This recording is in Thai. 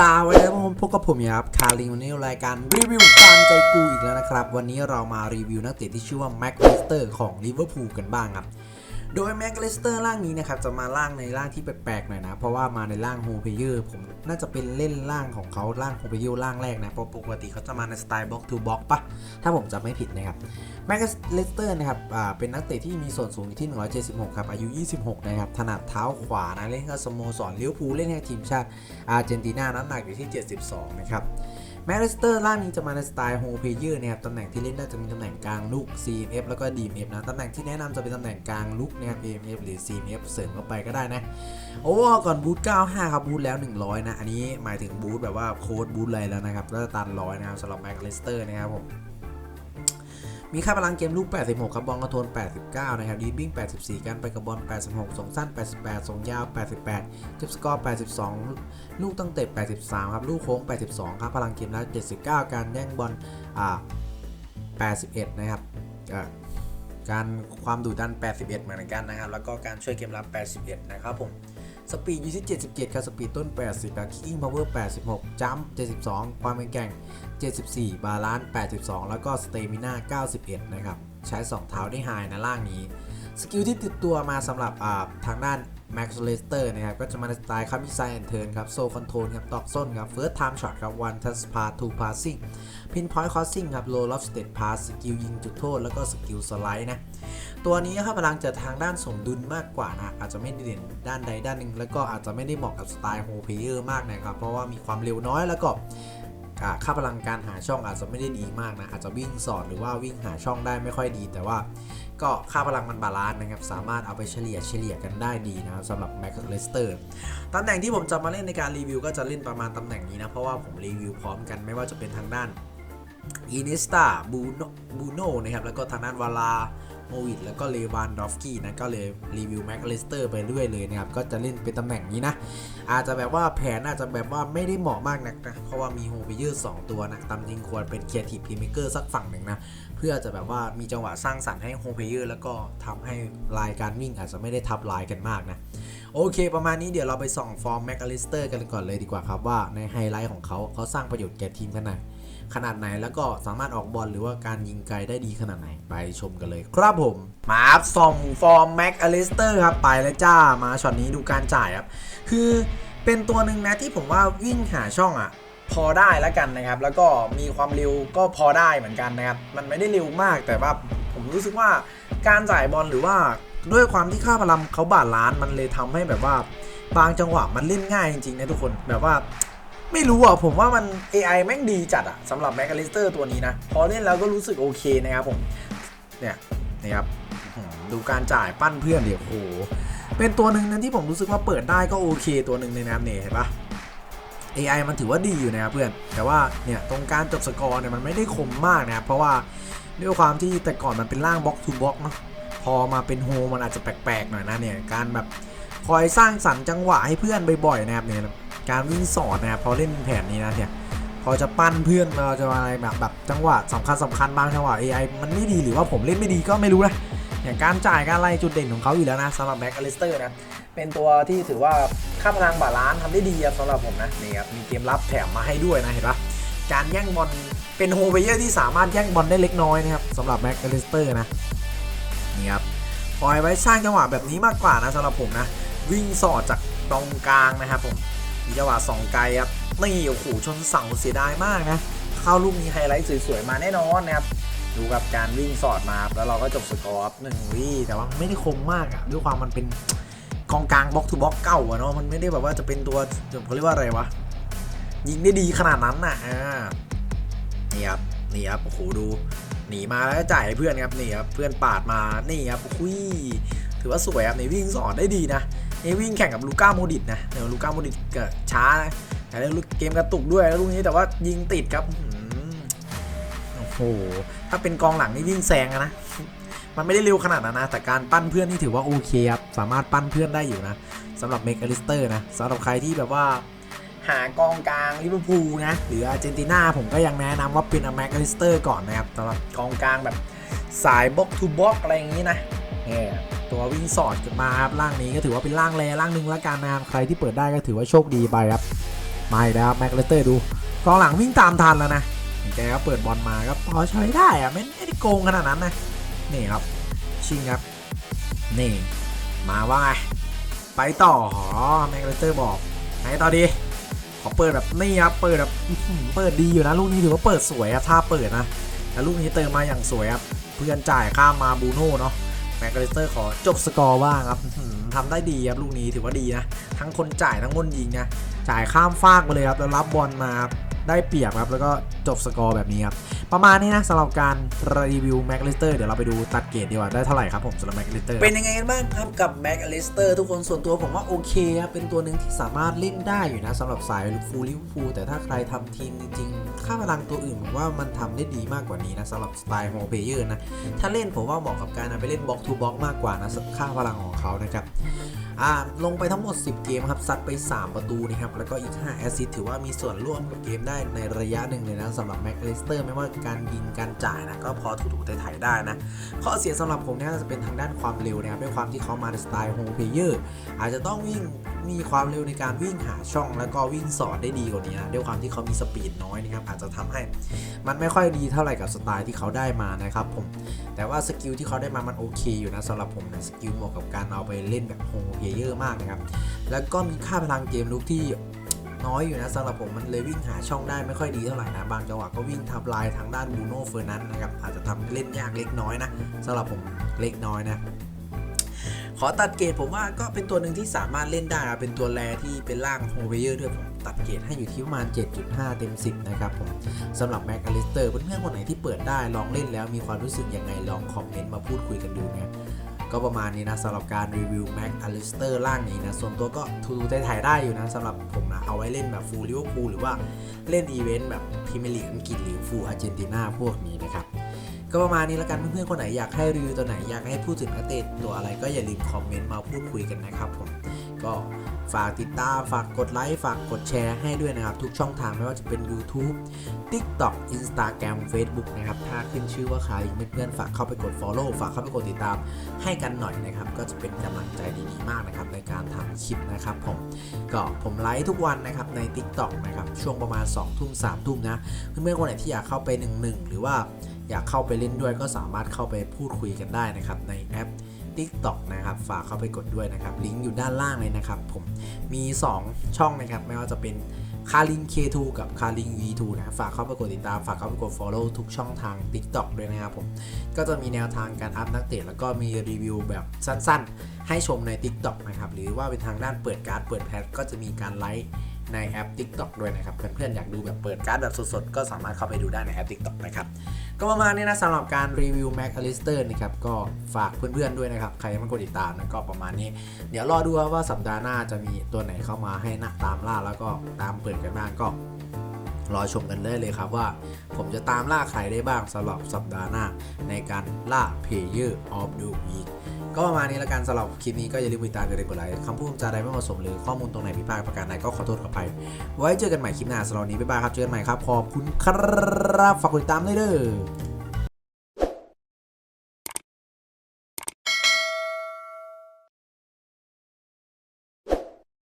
สวัสดีครับผมพบกับผมครับคาริงวันนี้รายการรีวิวตามใจกูอีกแล้วนะครับ วันนี้เรามารีวิวนักเตะที่ชื่อว่าแม็กลิสเตอร์ของลิเวอร์พูลกันบ้างครับ โดยแม็กเลสเตอร์ร่างนี้นะครับจะมาร่างในร่างที่แปลกๆหน่อยนะ เพราะว่ามาในร่างโฮเพเยอร์ผมน่าจะเป็นเล่นร่างของเขาร่างโฮเพเยอร์ร่างแรกนะเพราะปกติเขาจะมาในสไตล์บล็อกทูบ็อกปะถ้าผมจำไม่ผิดนะครับแม็กเลสเตอร์นะครับเป็นนักเตะที่มีส่วนสูงอยู่ที่ 176 ครับอายุ 26 นะครับ ถนัดเท้าขวานะเล่นกับสโมสรลิเวอร์พูลเล่นให้ทีมชาติอาร์เจนตินาน้ำหนักอยู่ที่ 72 นะครับ แมคลิสเตอร์ล่างนี้จะมาในสไตล์โฮเพเยอร์นะครับตำแหน่งที่เล่นน่าจะมีตำแหน่งกลางลูก CMF แล้วก็ DMF นะตำแหน่งที่แนะนำจะเป็นตำแหน่งกลางลูกนะครับ AMF หรือ CMF เสริมเข้าไปก็ได้นะโอ้ก่อนบูท95 ครับบูทแล้ว 100 นะ อันนี้หมายถึงบูทแบบว่าโค้ดบูทอะไรแล้วนะครับก็จะตันร้อยนะครับสำหรับแมคลิสเตอร์นะครับผม มีค่าพลังเกมลูก 86 ครับบอลกระโทน 89 นะครับดีบิ้ง 84 การไปกับบอล 86 ส่งสั้น 88 ส่งยาว 88จิบสกอร์ 82 ลูกตั้งเตะ 83 ครับ ลูกโค้ง 82 ครับ พลังเกมแล้ว 79 การแย่งบอล อ่า 81 นะครับการความดุดัน 81 เหมือนกันนะครับ แล้วก็การช่วยเกมรับ 81 นะครับผม สปีดอยู่ที่ 77ครับสปีดต้น 80ครับคิกกิ้งพาวเวอร์86จัมป์72 ความเป็นแกร่ง 74 บาลานซ์82 แล้วก็สเตมิน่า91 นะครับ ใช้ 2 เท้าได้ไฮนะล่างนี้ สกิลที่ติดตัวมาสำหรับทางด้าน Max l e s t e r นะครับ ก็จะมาในสไตล์ครับมิไซแอนเทิร์นครับ โซคอนโทรลครับ ตอกส้นครับ First Time Shot ครับ One Touch Pass Two Passing Pinpoint Crossing ครับ Low Loft State Pass สกิลยิงจุดโทษ แล้วก็สกิลสไลด์นะ ตัวนี้ครับพลังจะทางด้านสมดุลมากกว่านะ อาจจะไม่เด่นด้านใดด้านหนึ่ง แล้วก็อาจจะไม่ได้เหมาะกับสไตล์โฮเพเยอร์มากนะครับ เพราะว่ามีความเร็วน้อยแล้วก็ ค่าพลังการหาช่องอาจจะไม่ได้ดีมากนะ อาจจะวิ่งสอดหรือว่าวิ่งหาช่องได้ไม่ค่อยดี แต่ว่าก็ค่าพลังมันบาลานซ์นะครับ สามารถเอาไปเฉลี่ยเฉลี่ยกันได้ดีนะครับสำหรับแม็กเลสเตอร์ตำแหน่งที่ผมจะมาเล่นในการรีวิวก็จะเล่นประมาณตำแหน่งนี้นะ เพราะว่าผมรีวิวพร้อมกันไม่ว่าจะเป็นทางด้านอินิสตาบูโนนนะครับแล้วก็ทางด้านวาลา โมวิดแล้วก็เลวานดอฟกี้นะก็เลยรีวิวแม็กเลสเตอร์ไปเรื่อยเลยนะครับ ก็จะเล่นเป็นตำแหน่งนี้นะ อาจจะแบบว่าแผนอาจจะแบบว่าไม่ได้เหมาะมากนักนะ เพราะว่ามีโฮเ y อร์สตัวนะตามจริงควรเป็นเคียร์ทีฟพ y เมเกอร์สักฝั่งหนึ่งนะ เพื่อจะแบบว่ามีจังหวะสร้างสรรค์ให้โฮเ y อร์แล้วก็ทำให้ลายการวิ่งอาจจะไม่ได้ทับลายกันมากนะโอเค ประมาณนี้เดี๋ยวเราไปส่องฟอร์มแม็กอลิสเตอร์กันก่อนเลยดีกว่าครับว่าในไฮไลท์ของเขาเขาสร้างประโยชน์แก่ทีมขนาด ขนาดไหน แล้วก็สามารถออกบอลหรือว่าการยิงไกลได้ดีขนาดไหนไปชมกันเลย ครับผมมาส่องฟอร์มแม็กอลิสเตอร์ครับไปแล้วจ้ามาช็อตนี้ดูการจ่ายครับคือเป็นตัวหนึ่งนะที่ผมว่าวิ่งหาช่องอะพอได้แล้วกันนะครับ แล้วก็มีความเร็วก็พอได้เหมือนกันนะครับ มันไม่ได้เร็วมากแต่ว่าผมรู้สึกว่าการจ่ายบอลหรือว่าด้วยความที่ค่าพลังเขาบาลานมันเลยทำให้แบบว่า บางจังหวะมันเล่นง่ายจริงๆนะทุกคนแบบว่า ไม่รู้อะผมว่ามัน AI แม่งดีจัดอะสำหรับแมคคาลิสเตอร์ตัวนี้นะ พอเล่นแล้วก็รู้สึกโอเคนะครับผม เนี่ยนะครับดูการจ่ายปั้นเพื่อนเดี๋ยวโอ้โหเป็นตัวหนึ่งนั้นที่ผมรู้สึกว่าเปิดได้ก็โอเค ตัวหนึ่งในนะครับเนี่ยเห็นปะ AI มันถือว่าดีอยู่นะครับเพื่อน แต่ว่าเนี่ยตรงการจบสกอร์เนี่ยมันไม่ได้คมมากนะครับเพราะว่าด้วยความที่แต่ก่อนมันเป็นร่างบล็อกทูบล็อกเนาะพอมาเป็นโฮมันอาจจะแปลกๆหน่อยนะเนี่ยการแบบคอยสร้างสรรค์จังหวะให้เพื่อนบ่อยๆนะครับเนี่ย การวิ่งสอดนะครับพอเล่นแผนนี้นะเนี่ยพอจะปั้นเพื่อนเราจะอะไรแบบแบบจังหวะสำคัญสำคัญบางจังหวะ AI มันไม่ดีหรือว่าผมเล่นไม่ดีก็ไม่รู้นะอย่างการจ่ายการอะไรจุดเด่นของเขาอยู่แล้วนะสำหรับแบ็กอลิสเตอร์นะเป็นตัวที่ถือว่าค่าพลังบาลานซ์ทำได้ดีครับสำหรับผมนะนี่ครับมีเกมรับแถมมาให้ด้วยนะเห็นปะการแย่งบอลเป็นโฮเวเยอร์ที่สามารถแย่งบอลได้เล็กน้อยนะครับสำหรับแบ็กอลิสเตอร์นะนี่ครับปล่อยไว้สร้างจังหวะแบบนี้มากกว่านะสำหรับผมนะวิ่งสอดจากตรงกลางนะครับผม มีจังหวะสองไกลครับนี่โอ้โหชนเสาเสียดายมากนะ เข้าลูกมีไฮไลท์สวยๆมาแน่นอนนะครับดูกับการวิ่งสอดมาแล้วเราก็จบสกอร์หนึ่งวิแต่ว่าไม่ได้คมมากอะด้วยความมันเป็นกองกลางบล็อกทูบล็อกเก่าอะเนาะมันไม่ได้แบบว่าจะเป็นตัวเขาเรียกว่าอะไรวะยิงได้ดีขนาดนั้นน่ะอ่านี่ครับนี่ครับโอ้โหดูหนีมาแล้วก็จ่ายให้เพื่อนครับนี่ครับเพื่อนปาดมานี่ครับคุยถือว่าสวยครับในวิ่งสอนได้ดีนะ นี่วิ่งแข่งกับลูก้าโมดิตนะเดี๋ยวลูก้าโมดิตก็ช้านะแต่แล้วเกมกระตุกด้วยแล้วลูกนี้แต่ว่ายิงติดครับโอ้โหถ้าเป็นกองหลังนี่วิ่งแซงอะนะมันไม่ได้เร็วขนาดนั้นนะแต่การปั้นเพื่อนนี่ถือว่าโอเคครับสามารถปั้นเพื่อนได้อยู่นะสำหรับเมกอลิสเตอร์นะสำหรับใครที่แบบว่าหากองกลางลิเวอร์พูลนะหรืออาร์เจนตินาผมก็ยังแนะนำว่าเป็นแมกอลิสเตอร์ก่อนนะครับสำหรับกองกลางแบบสายบล็อกทูบล็อกอะไรอย่างนี้นะ ตัววิ่งสอดมาครับร่างนี้ก็ถือว่าเป็นร่างแรร่างหนึ่งแล้วกันนะครับใครที่เปิดได้ก็ถือว่าโชคดีไปครับมาอีกแล้วแม็กเลสเตอร์ดูกองหลังวิ่งตามทันแล้วนะแกก็เปิดบอลมาก็พอใช้ได้อะไม่ไม่ได้โกงขนาดนั้นนะนี่ครับชิงครับนี่มาว่าไงไปต่อหอแม็กเลสเตอร์บอกไหนต่อดีขอเปิดแบบนี่ครับเปิดแบบเปิดดีอยู่นะลูกนี้ถือว่าเปิดสวยครับถ้าเปิดนะแล้วลูกนี้เติมมาอย่างสวยครับเพื่อนจ่ายข้ามมาบูโน่เนาะ แม็กเลสเตอร์ขอจบสกอร์บ้างครับทำได้ดีครับลูกนี้ถือว่าดีนะ ทั้งคนจ่ายทั้งคนยิงนะ จ่ายข้ามฟากไปเลยครับ แล้วรับบอลมาครับได้เปรียบครับ แล้วก็จบสกอร์แบบนี้ครับ ประมาณนี้นะสำหรับการรีวิวแม็กลิสเตอร์เดี๋ยวเราไปดูตัดเกรดดีกว่าได้เท่าไหร่ครับผมสำหรับแม็กลิสเตอร์เป็นยังไงกันบ้างครับกับแม็กลิสเตอร์ทุกคนส่วนตัวผมว่าโอเคครับเป็นตัวหนึ่งที่สามารถเล่นได้อยู่นะสำหรับสายฟูลิเวอร์พูลแต่ถ้าใครทำทีมจริง ค่าพลังตัวอื่นผมว่ามันทำได้ดีมากกว่านี้นะสำหรับสไตล์ของเพเยอร์นะ ถ้าเล่นผมว่าเหมาะกับการเอาไปเล่นบล็อกทูบล็อกมากกว่านะค่าพลังของเขานะครับ อ่าลงไปทั้งหมด 10 เกมครับซัดไป 3 ประตูนะครับแล้วก็อีก 5 แอสซิสต์ถือว่ามีส่วนร่วมกับเกมได้ในระยะหนึ่งเลยนะสำหรับแม็กเลสเตอร์ไม่ว่าการยิงการจ่ายนะก็พอถูกๆไถ่ๆได้นะข้อเสียสำหรับผมเนี่ยจะเป็นทางด้านความเร็วนะครับด้วยความที่เขามาในสไตล์โฮมเพเยอร์อาจจะต้องวิ่งมีความเร็วในการวิ่งหาช่องแล้วก็วิ่งสอดได้ดีกว่านี้นะด้วยความที่เขามีสปีดน้อยนะครับอาจจะทำให้มันไม่ค่อยดีเท่าไหร่กับสไตล์ที่เขาได้มานะครับผมแต่ว่าสกิลที่เขาได้มามันโอเคอยู่นะสำหรับผมนะสกิลเหมาะกับการเอาไปเล่นแบบโฮมเพเยอร์มากนะครับ แล้วก็มีค่าพลังเกมลุกที่น้อยอยู่นะสำหรับผมมันเลยวิ่งหาช่องได้ไม่ค่อยดีเท่าไหร่นะ บางจังหวะก็วิ่งทับลายทางด้านบูโน่เฟอร์นันนะครับ อาจจะทำให้เล่นยากเล็กน้อยนะสำหรับผมเล็กน้อยนะ ขอตัดเกรดผมว่าก็เป็นตัวหนึ่งที่สามารถเล่นได้เป็นตัวแรที่เป็นร่างโฮเวเยอร์ด้วยผมตัดเกรดให้อยู่ที่ประมาณ 7.5 เต็ม 10 นะครับผมสำหรับแม็กอลิสเตอร์เพื่อนๆคนไหนที่เปิดได้ลองเล่นแล้วมีความรู้สึกยังไงลองคอมเมนต์มาพูดคุยกันดูนะ ก็ประมาณนี้นะสำหรับการรีวิวแม็กอลิสเตอร์ร่างนี้นะ ส่วนตัวก็ทูทูถ่ายได้อยู่นะสำหรับผมนะ เอาไว้เล่นแบบฟูลลิเวอร์พูลหรือว่าเล่นอีเวนต์แบบพรีเมียร์ลีกอังกฤษหรือฟูลอาร์เจนตินาพวกนี้นะครับก็ประมาณนี้แล้วกันเพื่อนๆคนไหนอยากให้รีวิวตัวไหนอยากให้พูดถึงนักเตะตัวอะไรก็อย่าลืมคอมเมนต์มาพูดคุยกันนะครับผม ก็ฝากติดตาม ฝากกดไลค์ ฝากกดแชร์ให้ด้วยนะครับ ทุกช่องทางไม่ว่าจะเป็น YouTube TikTok Instagram Facebook นะครับ ถ้าขึ้นชื่อว่าคาริงเพื่อนๆฝากเข้าไปกด Follow ฝากเข้าไปกดติดตามให้กันหน่อยนะครับ ก็จะเป็นกำลังใจดีๆมากนะครับ ในการทำคลิปนะครับผมก็ผมไลฟ์ทุกวันนะครับใน TikTok นะครับช่วงประมาณ2ทุ่ม3ทุ่มนะเพื่อนๆคนไหนที่อยากเข้าไป1-1หรือว่าอยากเข้าไปเล่นด้วยก็สามารถเข้าไปพูดคุยกันได้นะครับในแอป TikTok นะครับฝากเข้าไปกดด้วยนะครับลิงก์อยู่ด้านล่างเลยนะครับผมมี 2 ช่องนะครับไม่ว่าจะเป็นคาลิง K2 กับคาลิง V2 นะฝากเข้าไปกดติดตามฝากเข้าไปกด Follow ทุกช่องทาง TikTok ด้วยนะครับผมก็จะมีแนวทางการอัพนักเตะแล้วก็มีรีวิวแบบสั้นๆ ให้ชมใน TikTok นะครับหรือว่าเป็นทางด้านเปิดการ์ดเปิดแพทก็จะมีการไลฟ์ ในแอป TikTok ด้วยนะครับ เพื่อนๆอยากดูแบบเปิดการ์ดแบบสดๆ ก็สามารถเข้าไปดูได้ในแอป TikTok นะครับ ก็ประมาณนี้นะสำหรับการรีวิว Mac a l i s t e r นะครับ ก็ฝากเพื่อนๆด้วยนะครับ ใครยังไม่กดติดตามนะก็ประมาณนี้ เดี๋ยวรอดูว่าสัปดาห์หน้าจะมีตัวไหนเข้ามาให้นักตามล่าแล้วก็ตามเปิดกันบ้างก็รอชมกันได้เลยครับว่า ผมจะตามล่าใครได้บ้างสำหรับสัปดาห์หน้าในการล่า Player of the Week ก็ประมาณนี้ละกันสำหรับคลิปนี้ก็อย่าลืมติดตามกันเลยกดไลค์คำพูดจาใดไม่เหมาะสมหรือข้อมูลตรงไหนผิดพลาดประการใดก็ขอโทษขออภัยไว้เจอกันใหม่คลิปหน้าสำหรับวันนี้บ๊ายบายครับเจอกันใหม่ครับขอบคุณครับฝากกดติดตามด้วยเด้อ